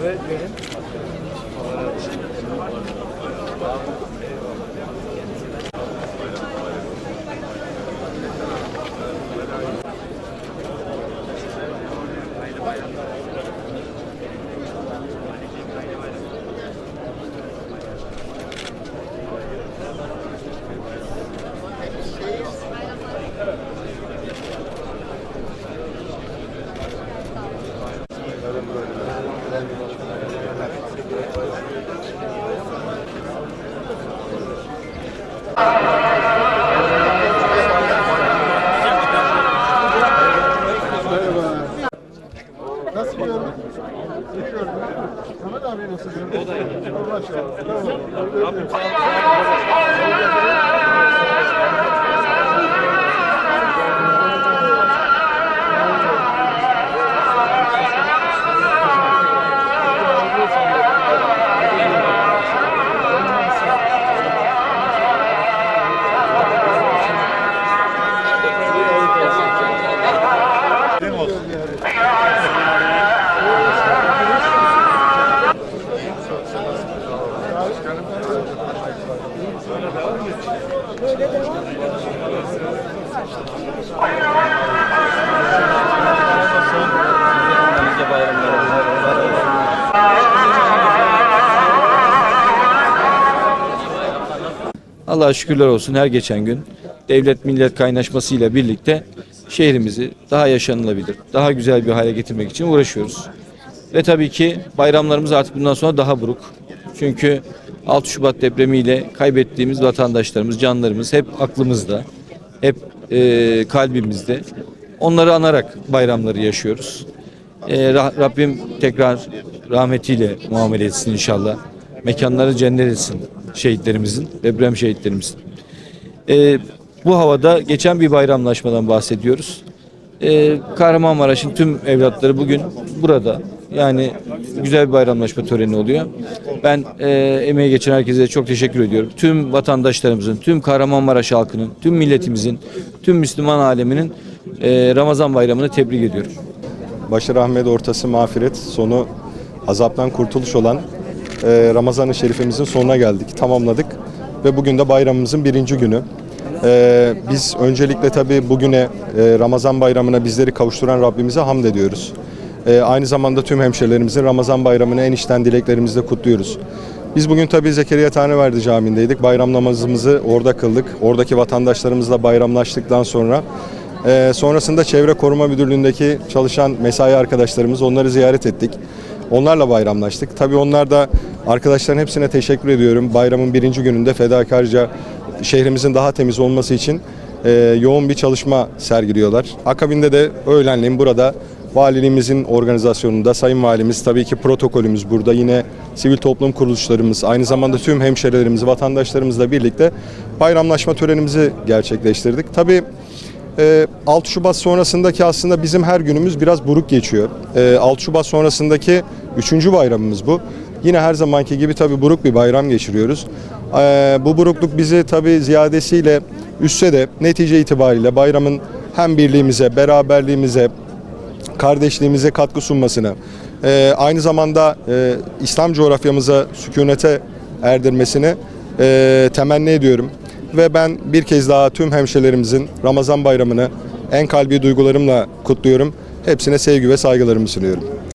Nasıl gördün. Mehmet abi nasıl? O da iyi. Allah'a şükürler olsun her geçen gün devlet millet kaynaşmasıyla birlikte şehrimizi daha yaşanılabilir, daha güzel bir hale getirmek için uğraşıyoruz. Ve tabii ki bayramlarımız artık bundan sonra daha buruk. Çünkü 6 Şubat depremiyle kaybettiğimiz vatandaşlarımız, canlarımız hep aklımızda, hep e, kalbimizde. Onları anarak bayramları yaşıyoruz. E, Ra- Rabbim tekrar rahmetiyle muamele etsin inşallah. Mekanları cennet etsin şehitlerimizin, deprem şehitlerimizin. E, bu havada geçen bir bayramlaşmadan bahsediyoruz. E, Kahramanmaraş'ın tüm evlatları bugün burada. Yani güzel bir bayramlaşma töreni oluyor. Ben e, emeği geçen herkese çok teşekkür ediyorum. Tüm vatandaşlarımızın, tüm Kahramanmaraş halkının, tüm milletimizin, tüm Müslüman aleminin e, Ramazan bayramını tebrik ediyorum. Başı rahmet, ortası mağfiret, sonu azaptan kurtuluş olan e, Ramazan-ı Şerifimizin sonuna geldik, tamamladık. Ve bugün de bayramımızın birinci günü. E, biz öncelikle tabii bugüne e, Ramazan bayramına bizleri kavuşturan Rabbimize hamd ediyoruz. E, aynı zamanda tüm hemşerilerimizin Ramazan bayramını en içten dileklerimizle kutluyoruz. Biz bugün tabii Zekeriya Taneverdi Camii'ndeydik. Bayram namazımızı orada kıldık. Oradaki vatandaşlarımızla bayramlaştıktan sonra ee, sonrasında Çevre Koruma Müdürlüğü'ndeki çalışan mesai arkadaşlarımız onları ziyaret ettik. Onlarla bayramlaştık. Tabii onlar da arkadaşların hepsine teşekkür ediyorum. Bayramın birinci gününde fedakarca şehrimizin daha temiz olması için e, yoğun bir çalışma sergiliyorlar. Akabinde de öğlenleyin burada valiliğimizin organizasyonunda Sayın Valimiz tabii ki protokolümüz burada. Yine sivil toplum kuruluşlarımız, aynı zamanda tüm hemşerilerimiz, vatandaşlarımızla birlikte bayramlaşma törenimizi gerçekleştirdik. Tabii e, 6 Şubat sonrasındaki aslında bizim her günümüz biraz buruk geçiyor. E, 6 Şubat sonrasındaki 3. bayramımız bu. Yine her zamanki gibi tabii buruk bir bayram geçiriyoruz. E, bu burukluk bizi tabii ziyadesiyle üstse de netice itibariyle bayramın hem birliğimize, beraberliğimize, kardeşliğimize katkı sunmasını, e, aynı zamanda e, İslam coğrafyamıza sükunete erdirmesini e, temenni ediyorum. Ve ben bir kez daha tüm hemşerilerimizin Ramazan bayramını en kalbi duygularımla kutluyorum. Hepsine sevgi ve saygılarımı sunuyorum.